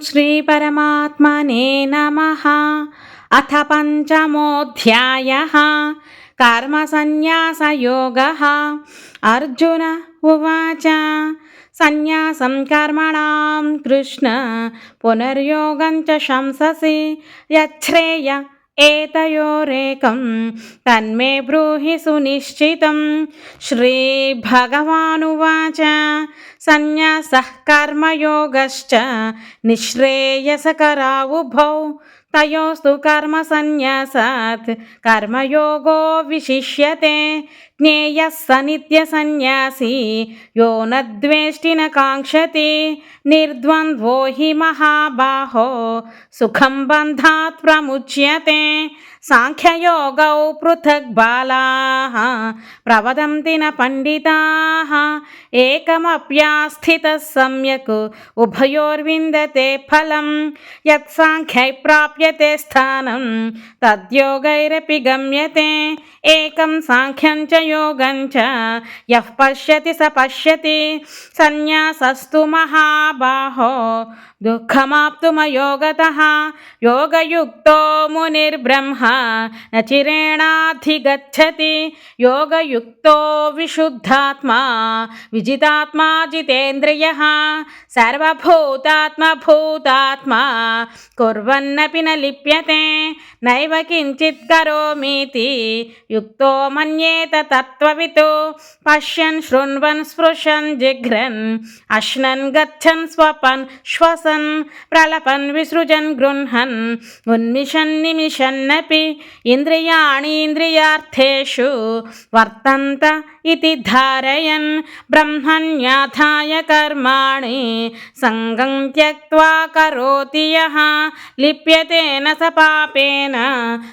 श्रीपरमात्मने नमः। अथ पञ्चमोऽध्यायः। कर्मसन्न्यासयोगः। अर्जुन उवाच। सन्न्यासं कर्मणां कृष्ण। पुनर्योगं च शंससि। यच्छ्रेय एतयोरेकं तन्मे ब्रूहि सुनिश्चितं श्रीभगवानुवाच सन्न्यासः कर्मयोगश्च निःश्रेयसकरावुभौ తయోస్తు కర్మ సన్యాసాత్. కర్మయోగో విశిష్యతే. జ్ఞేయ స నిత్య సన్యాసి. యో నద్వేష్టిన కాంక్షతి. నిర్ద్వంద్వో హి మహాబాహో. సుఖం బంధాత్ ప్రముచ్యతే. సాంఖ్యయోగౌ పృథక్ బాలా ప్రవదంతి న పండితాः ఏకమప్యాస్థిత సమ్యక్ ఉభయోర్విందతే ఫలం యత్సాంఖ్యై ప్రాప్యతే స్థానం తద్యోగైరపి గమ్యతే ఏకం సాంఖ్యం చ యోగం చ యః పశ్యతి స పశ్యతి సన్యాసస్తు మహాబాహో దుఃఖమాప్తుమయోగత యోగయుక్తో మునిర్బ్రహ్మ न चिरेणाधिगच्छति। योगयुक्तो विशुद्धात्मा, विजितात्मा जितेन्द्रियः सर्वभूतात्मभूतात्मा कुर्वन्नपि न लिप्यते, नैव किञ्चित् करोमीति। युक्तो मन्येत तत्त्ववितो, पश्यन् शृण्वन् स्पृशन् जिघ्रन्, अश्नन् गच्छन् स्वपन् श्वसन्, प्रलपन् विसृजन् गृह्णन्, उन्मिषन् निमिषन्नपि ఇంద్రియాణీంద్రియార్థేషు వర్తంత ఇది ధారయన్ బ్రహ్మణ్యాథాయ కర్మాణి సంగం త్యక్వా కరోతి లిప్యతేన స పాపేన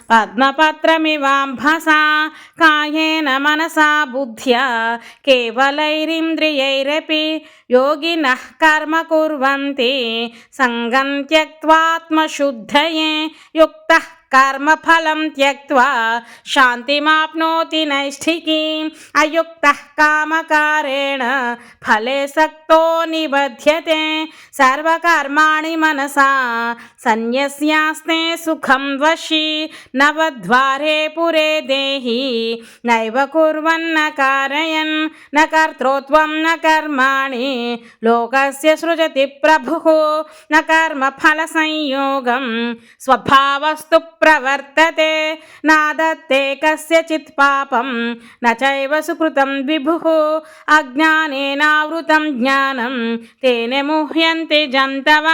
పద్మపత్రమివాంభసా కాయేన మనసా బుద్ధ్యా కేవలైరింద్రియైరపి యోగిన కర్మ కుర్వంతి సంగం త్యక్వాత్మశుద్ధయే యుక్త कर्मफलं त्यक्त्वा शान्तिमाप्नोति नैष्ठिकीम् अयुक्तः कामकारेण फले सक्तो निबध्यते। सर्वकर्माणि मनसा सन्न्यस्यास्ते सुखं वशी। नवद्वारे पुरे देहि, नैव कुर्वन्न कारयन्, न कर्तृत्वं, न कर्माणि। लोकस्य सृजति प्रभुः, न कर्मफलसंयोगं। स्वभावस्तु ప్రవర్తతే నాదత్తే కస్యచిత్ పాపం నైవ సుకృతం విభు అజ్ఞానేనావృతం జ్ఞానం తేనె ముహ్యంతి జంతవ